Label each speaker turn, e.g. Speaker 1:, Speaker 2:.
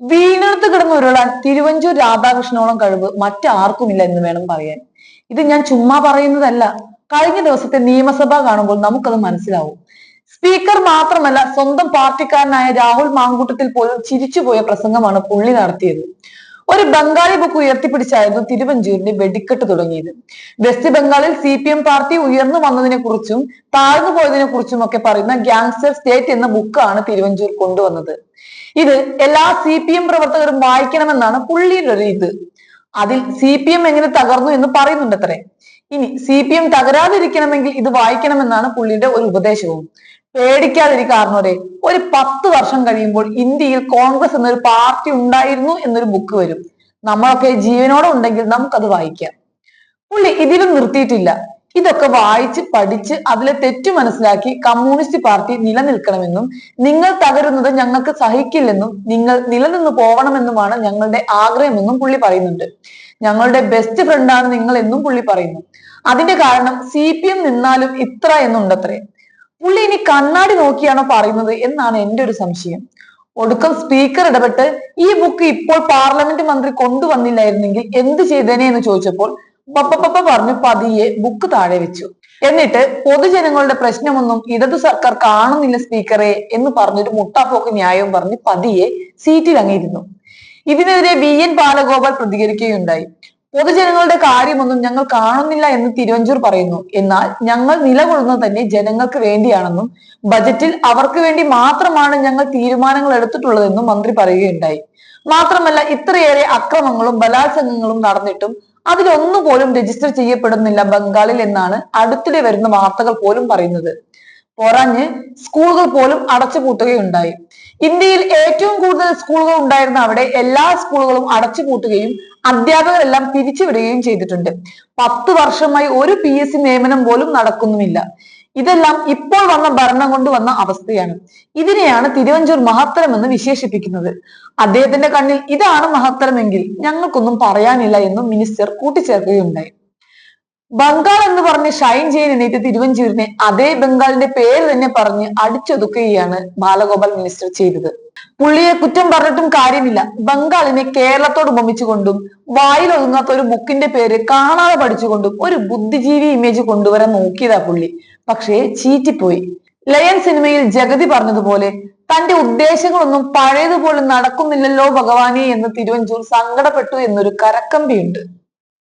Speaker 1: വീണെടുത്ത് കിടന്ന് ഉരുളാൻ തിരുവഞ്ചൂർ രാധാകൃഷ്ണനോളം കഴിവ് മറ്റാർക്കുമില്ല എന്ന് വേണം പറയാൻ. ഇത് ഞാൻ ചുമ്മാ പറയുന്നതല്ല. കഴിഞ്ഞ ദിവസത്തെ നിയമസഭ കാണുമ്പോൾ നമുക്കത് മനസ്സിലാവും. സ്പീക്കർ മാത്രമല്ല സ്വന്തം പാർട്ടിക്കാരനായ രാഹുൽ മാങ്കൂട്ടത്തിൽ പോലും ചിരിച്ചുപോയ പ്രസംഗമാണ് പുള്ളി നടത്തിയത്. ഒരു ബംഗാളി ബുക്ക് ഉയർത്തിപ്പിടിച്ചായിരുന്നു തിരുവഞ്ചൂരിന്റെ വെടിക്കെട്ട് തുടങ്ങിയത്. വെസ്റ്റ് ബംഗാളിൽ സി പി എം പാർട്ടി ഉയർന്നു വന്നതിനെ കുറിച്ചും താഴ്ന്നു പോയതിനെ കുറിച്ചും ഒക്കെ പറയുന്ന ഗ്യാങ്സ്റ്റർ സ്റ്റേറ്റ് എന്ന ബുക്കാണ് തിരുവഞ്ചൂർ കൊണ്ടുവന്നത്. ഇത് എല്ലാ സി പി എം പ്രവർത്തകരും വായിക്കണമെന്നാണ് പുള്ളിയുടെ ഒരു ഇത്. അതിൽ സി പി എം എങ്ങനെ തകർന്നു എന്ന് പറയുന്നുണ്ട് അത്രേ ഇനി സി പി എം തകരാതിരിക്കണമെങ്കിൽ ഇത് വായിക്കണമെന്നാണ് പുള്ളിയുടെ ഒരു ഉപദേശവും. പേടിക്കാതിരിക്കാറിനോടെ ഒരു പത്ത് വർഷം കഴിയുമ്പോൾ ഇന്ത്യയിൽ കോൺഗ്രസ് എന്നൊരു പാർട്ടി ഉണ്ടായിരുന്നു എന്നൊരു ബുക്ക് വരും. നമ്മളൊക്കെ ജീവനോടെ ഉണ്ടെങ്കിൽ നമുക്കത് വായിക്കാം. പുള്ളി ഇതിലും നിർത്തിയിട്ടില്ല. ഇതൊക്കെ വായിച്ച് പഠിച്ച് അതിലെ തെറ്റു മനസ്സിലാക്കി കമ്മ്യൂണിസ്റ്റ് പാർട്ടി നിലനിൽക്കണമെന്നും നിങ്ങൾ തകരുന്നത് ഞങ്ങൾക്ക് സഹിക്കില്ലെന്നും നിങ്ങൾ നിലനിന്ന് പോകണമെന്നുമാണ് ഞങ്ങളുടെ ആഗ്രഹമെന്നും പുള്ളി പറയുന്നുണ്ട്. ഞങ്ങളുടെ ബെസ്റ്റ് ഫ്രണ്ടാണ് നിങ്ങൾ എന്നും പുള്ളി പറയുന്നു. അതിന്റെ കാരണം സി പി എം നിന്നാലും ഇത്ര എന്നുണ്ടത്രേ. പുള്ളി ഇനി കണ്ണാടി നോക്കിയാണോ പറയുന്നത് എന്നാണ് എന്റെ ഒരു സംശയം. ഒടുക്കം സ്പീക്കർ ഇടപെട്ട് ഈ ബുക്ക് ഇപ്പോൾ പാർലമെന്റ് മന്ത്രി കൊണ്ടുവന്നില്ലായിരുന്നെങ്കിൽ എന്ത് ചെയ്തേനെ എന്ന് ചോദിച്ചപ്പോൾ പപ്പപ്പപ്പ പറഞ്ഞു പതിയെ ബുക്ക് താഴെ വെച്ചു. എന്നിട്ട് പൊതുജനങ്ങളുടെ പ്രശ്നമൊന്നും ഇടതു സർക്കാർ കാണുന്നില്ല സ്പീക്കറെ എന്ന് പറഞ്ഞൊരു മുട്ടാപ്പോക്ക് ന്യായവും പറഞ്ഞ് പതിയെ സീറ്റിൽ അങ്ങിരുന്നു ഇതിനെതിരെ വി എൻ ബാലഗോപാൽ പ്രതികരിക്കുകയുണ്ടായി. പൊതുജനങ്ങളുടെ കാര്യമൊന്നും ഞങ്ങൾ കാണുന്നില്ല എന്ന് തിരുവഞ്ചൂർ പറയുന്നു. എന്നാൽ ഞങ്ങൾ നിലകൊള്ളുന്നത് തന്നെ ജനങ്ങൾക്ക് വേണ്ടിയാണെന്നും ബജറ്റിൽ അവർക്ക് വേണ്ടി മാത്രമാണ് ഞങ്ങൾ തീരുമാനങ്ങൾ എടുത്തിട്ടുള്ളതെന്നും മന്ത്രി പറയുകയുണ്ടായി. മാത്രമല്ല ഇത്രയേറെ അക്രമങ്ങളും ബലാത്സംഗങ്ങളും നടന്നിട്ടും അതിലൊന്നുപോലും രജിസ്റ്റർ ചെയ്യപ്പെടുന്നില്ല ബംഗാളിൽ എന്നാണ് അടുത്തിടെ വരുന്ന വാർത്തകൾ പോലും പറയുന്നത്. പോരാഞ്ഞ് സ്കൂളുകൾ പോലും അടച്ചുപൂട്ടുകയുണ്ടായി ഇന്ത്യയിൽ ഏറ്റവും കൂടുതൽ സ്കൂളുകൾ ഉണ്ടായിരുന്ന അവിടെ എല്ലാ സ്കൂളുകളും അടച്ചുപൂട്ടുകയും അധ്യാപകരെല്ലാം പിരിച്ചുവിടുകയും ചെയ്തിട്ടുണ്ട്. പത്ത് വർഷമായി ഒരു പി എസ് സി നിയമനം പോലും നടക്കുന്നുമില്ല. ഇതെല്ലാം ഇപ്പോൾ വന്ന ഭരണം കൊണ്ട് വന്ന അവസ്ഥയാണ്. ഇതിനെയാണ് തിരുവഞ്ചൂർ മഹത്തരം എന്ന് വിശേഷിപ്പിക്കുന്നത്. അദ്ദേഹത്തിന്റെ കണ്ണിൽ ഇതാണ് മഹത്തരമെങ്കിൽ ഞങ്ങൾക്കൊന്നും പറയാനില്ല എന്നും മിനിസ്റ്റർ കൂട്ടിച്ചേർക്കുകയുണ്ടായി. ബംഗാൾ എന്ന് പറഞ്ഞ് ഷൈൻ ചെയ്യാൻ എണീറ്റ് തിരുവഞ്ചൂരിനെ അതേ ബംഗാളിന്റെ പേര് തന്നെ പറഞ്ഞ് അടിച്ചൊതുക്കുകയാണ് ബാലഗോപാൽ മിനിസ്റ്റർ ചെയ്തത്. പുള്ളിയെ കുറ്റം പറഞ്ഞിട്ടും കാര്യമില്ല. ബംഗാളിനെ കേരളത്തോട് ഉപമിച്ചുകൊണ്ടും വായിൽ ഒതുങ്ങാത്ത ഒരു ബുക്കിന്റെ പേര് കാണാതെ പഠിച്ചുകൊണ്ടും ഒരു ബുദ്ധിജീവി ഇമേജ് കൊണ്ടുവരാൻ നോക്കിയതാ പുള്ളി. പക്ഷേ ചീറ്റിപ്പോയി. ലയൻ സിനിമയിൽ ജഗതി പറഞ്ഞതുപോലെ തന്റെ ഉദ്ദേശങ്ങളൊന്നും പഴയതുപോലെ നടക്കുന്നില്ലല്ലോ ഭഗവാനെ എന്ന് തിരുവഞ്ചൂർ സങ്കടപ്പെട്ടു എന്നൊരു കരക്കമ്പിയുണ്ട്.